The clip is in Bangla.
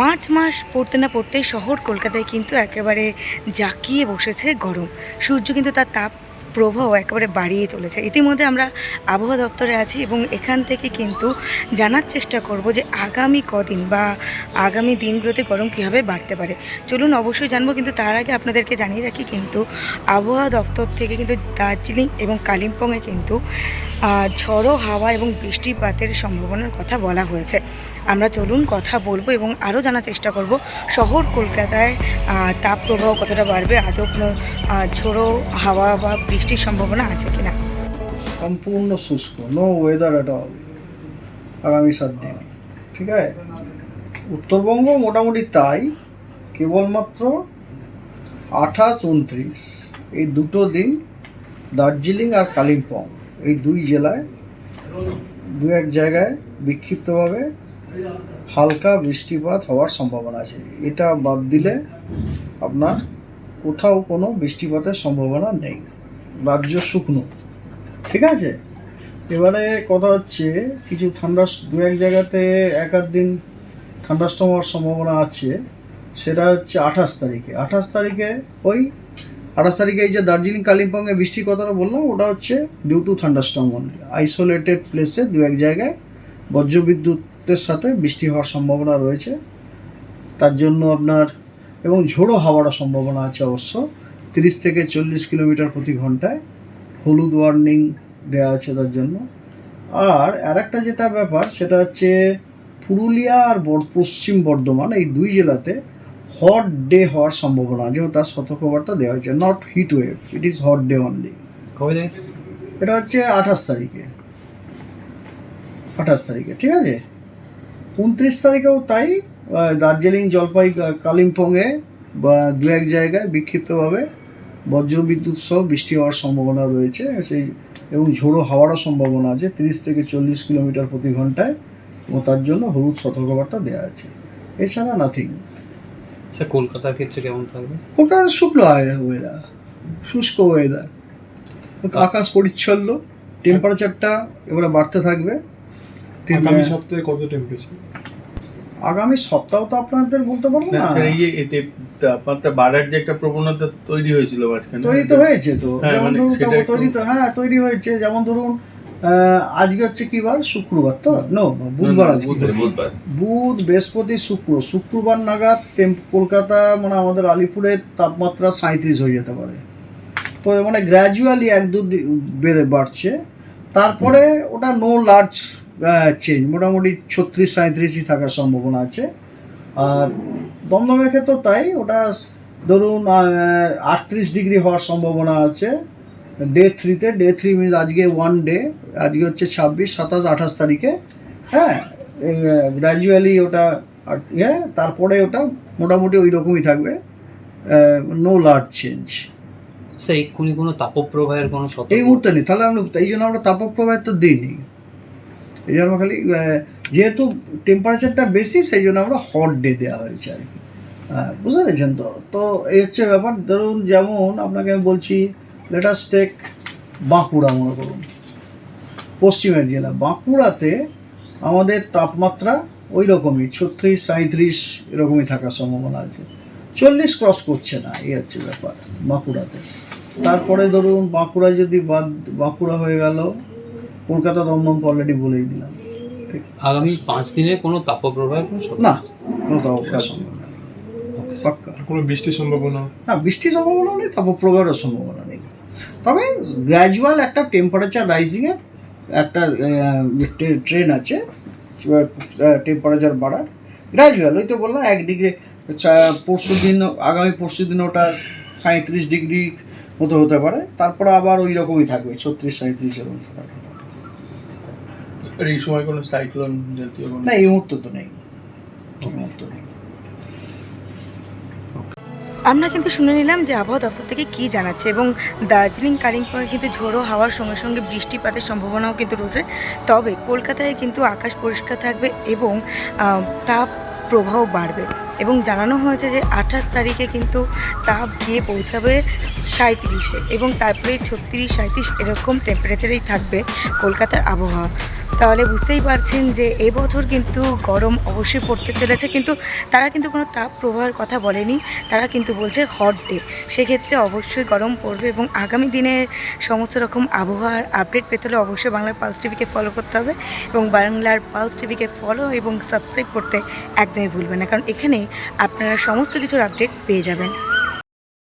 মার্চ মাস পড়তে না পড়তেই শহর কলকাতায় কিন্তু একেবারে জাঁকিয়ে বসেছে গরম। সূর্য কিন্তু তার তাপ প্রবাহ একেবারে বাড়িয়ে চলেছে। ইতিমধ্যে আমরা আবহাওয়া দপ্তরে আছি এবং এখান থেকে কিন্তু জানার চেষ্টা করব যে আগামী কদিন বা আগামী দিনগুলোতে গরম কীভাবে বাড়তে পারে। চলুন অবশ্যই জানব, কিন্তু তার আগে আপনাদেরকে জানিয়ে রাখি কিন্তু আবহাওয়া দপ্তর থেকে কিন্তু দার্জিলিং এবং কালিম্পংয়ে কিন্তু ঝড়ো হাওয়া এবং বৃষ্টিপাতের সম্ভাবনার কথা বলা হয়েছে। আমরা চলুন কথা বলব এবং আরও জানার চেষ্টা করব শহর কলকাতায় আহ, তাপপ্রবাহ কতটা বাড়বে আদৌ কোনো ঝোড়ো হাওয়া বা বৃষ্টির সম্ভাবনা আছে কিনা? সম্পূর্ণ শুষ্ক নো ওয়েদার অ্যাট অল আগামী সাত দিন ঠিক আছে? উত্তরবঙ্গ মোটামুটি তাই কেবলমাত্র আঠাশ উনত্রিশ এই দুটো দিন দার্জিলিং আর কালিম্পং। এই দুই জেলায়, দু এক জায়গায় বিক্ষিপ্তভাবে হালকা বৃষ্টিপাত হওয়ার সম্ভাবনা আছে। এটা বাদ দিলে আপনার কোথাও কোনো বৃষ্টিপাতের সম্ভাবনা নেই। রাজ্য শুকনো। ঠিক আছে? এবারে কথা হচ্ছে, কিছু ঠান্ডা দু এক জায়গাতে এক আধ দিন ঠান্ডাস্টম হওয়ার সম্ভাবনা আছে। সেটা হচ্ছে আঠাশ তারিখে। আঠাশ তারিখে ওই আঠাশ তারিখে এই যে দার্জিলিং কালিম্পংয়ে বৃষ্টির কথাটা বললাম, ওটা হচ্ছে due to thunderstorm only isolated প্লেসে দু এক জায়গায় বজ্রবিদ্যুতের সাথে বৃষ্টি হওয়ার সম্ভাবনা রয়েছে। তার জন্য আপনার, এবং ঝোড়ো হাওয়ারও সম্ভাবনা আছে অবশ্য। তিরিশ থেকে চল্লিশ কিলোমিটার প্রতি ঘন্টায় হলুদ ওয়ার্নিং দেওয়া আছে তার জন্য। আর আরেকটা যেটা ব্যাপার, সেটা হচ্ছে পুরুলিয়া আর পশ্চিম বর্ধমান, এই দুই জেলাতে হট ডে হওয়ার সম্ভাবনা আছে এবং তার সতর্কবার্তা দেওয়া হয়েছে not heat wave it is hot day only এটা হচ্ছে আঠাশ তারিখে। আঠাশ তারিখে ঠিক আছে? উনত্রিশ তারিখেও তাই দার্জিলিং জলপাই কালিম্পংয়ে বা দু এক জায়গায় বিক্ষিপ্তভাবে বজ্রবিদ্যুৎ সহ বৃষ্টি হওয়ার সম্ভাবনা রয়েছে। সেই এবং ঝোড়ো হাওয়ারও সম্ভাবনা আছে তিরিশ থেকে চল্লিশ কিলোমিটার প্রতি ঘন্টায় এবং তার জন্য হলুদ সতর্কবার্তা দেওয়া আছে। এছাড়া নাথিং স্যার কলকাতার ক্ষেত্রে কেমন থাকবে? কলকাতা শুকনো ওয়েদার শুষ্ক ওয়েদার আকাশ পরিচ্ছন্ন টেম্পারেচারটা এবারে বাড়তে থাকবে। আগামী সপ্তাহে কত টেম্পারেচার আগামী সপ্তাহ তো আপনাদের বলতে পারব না স্যার এই যে এতে তাপমাত্রা বাড়ার যে একটা প্রবণতা তৈরি হয়েছিল মাঝখানে তৈরি তো হয়েছে তো। হ্যাঁ, যেমন মানে ধরুন তৈরি তো হ্যাঁ তৈরি হয়েছে। যেমন ধরুন আজকে হচ্ছে কি বার? শুক্রবার তো? নো বুধবার আজকে বুধ বৃহস্পতি শুক্র। শুক্রবার নাগাদ কলকাতা মানে আমাদের আলিপুরের তাপমাত্রা সাঁত্রিশ হয়ে যেতে পারে। মানে গ্র্যাজুয়ালি এক দু দি- বেড়ে বাড়ছে। তারপরে ওটা নো লার্জ চেঞ্জ মোটামুটি ছত্রিশ সাঁত্রিশই থাকার সম্ভাবনা আছে। আর দমদমের ক্ষেত্রেও তাই। ওটা ধরুন আটত্রিশ ডিগ্রি হওয়ার সম্ভাবনা আছে। ডে থ্রিতে ডে থ্রি মিনস আজকে ওয়ান ডে আজকে হচ্ছে ছাব্বিশ সাতাশ আঠাশ তারিখে হ্যাঁ? গ্র্যাজুয়ালি ওটা ইয়ে তারপরে ওটা মোটামুটি ওই রকমই থাকবে নো লার্জ চেঞ্জ স্যার এক্ষুনি কোনো তাপপ্রবাহের কোনো এই মুহূর্তে নেই। তাহলে আমরা এই জন্য আমরা তাপপ্রবাহের তো দিইনি এই জন্য খালি যেহেতু টেম্পারেচারটা বেশি সেই জন্য আমরা হট ডে দেওয়া হয়েছে আর কি। হ্যাঁ, বুঝতে পেরেছেন তো? তো এই হচ্ছে ব্যাপার। ধরুন যেমন আপনাকে আমি বলছি লেটাস টেক বাঁকুড়া মনে করুন। পশ্চিমের জেলা। বাঁকুড়াতে আমাদের তাপমাত্রা ওই রকমই ছত্রিশ সাঁত্রিশ এরকমই থাকার সম্ভাবনা আছে। চল্লিশ ক্রস করছে না এই হচ্ছে ব্যাপার বাঁকুড়াতে। তারপরে ধরুন বাঁকুড়া যদি বাদ বাঁকুড়া হয়ে গেল কলকাতা দমদম তো অলরেডি বলেই দিলাম। ঠিক? আগামী পাঁচ দিনে কোনো তাপপ্রবাহ না কোনো তাপপ্রবাহের সম্ভাবনা কোনো বৃষ্টির সম্ভাবনা? না বৃষ্টির সম্ভাবনা নেই তাপপ্রবাহেরও সম্ভাবনা নেই। তবে গ্র্যাজুয়াল একটা টেম্পারেচার রাইজিংয়ের একটা ট্রেন আছে টেম্পারেচার বাড়ার। গ্র্যাজুয়াল ওই তো বললাম এক ডিগ্রি পরশু দিন আগামী পরশু দিন ওটা সাঁত্রিশ ডিগ্রি মতো হতে পারে তারপরে আবার ওই রকমই থাকবে ছত্রিশ সাঁত্রিশ এরকম থাকার কথা। এই সময় কোনো সাইক্লোন জাতীয় না এই মুহূর্তে তো নেই। এই মুহূর্তে নেই। আমরা কিন্তু শুনে নিলাম যে আবহাওয়া দপ্তর থেকে কী জানাচ্ছে এবং দার্জিলিং, কালিম্পংয়ে কিন্তু ঝোড়ো হাওয়ার সঙ্গে সঙ্গে বৃষ্টিপাতের সম্ভাবনাও কিন্তু রয়েছে। তবে কলকাতায় কিন্তু আকাশ পরিষ্কার থাকবে এবং তাপ প্রবাহ বাড়বে এবং জানানো হয়েছে যে আঠাশ তারিখে কিন্তু তাপ গিয়ে পৌঁছাবে সাঁত্রিশে এবং তারপরে ছত্রিশ সাঁত্রিশ এরকম টেম্পারেচারেই থাকবে কলকাতার আবহাওয়া। তাহলে বুঝতেই পারছেন যে এবছর কিন্তু গরম অবশ্যই পড়তে চলেছে, কিন্তু তারা কিন্তু কোনো তাপ প্রবাহের কথা বলেনি, তারা কিন্তু বলছে হট ডে সেক্ষেত্রে অবশ্যই গরম পড়বে এবং আগামী দিনের সমস্ত রকম আবহাওয়ার আপডেট পেতে হলে অবশ্যই বাংলার পালস টিভিকে ফলো করতে হবে এবং বাংলার পালস টিভিকে ফলো এবং সাবস্ক্রাইব করতে একদমই ভুলবেন না, কারণ এখানেই আপনারা সমস্ত কিছুর আপডেট পেয়ে যাবেন।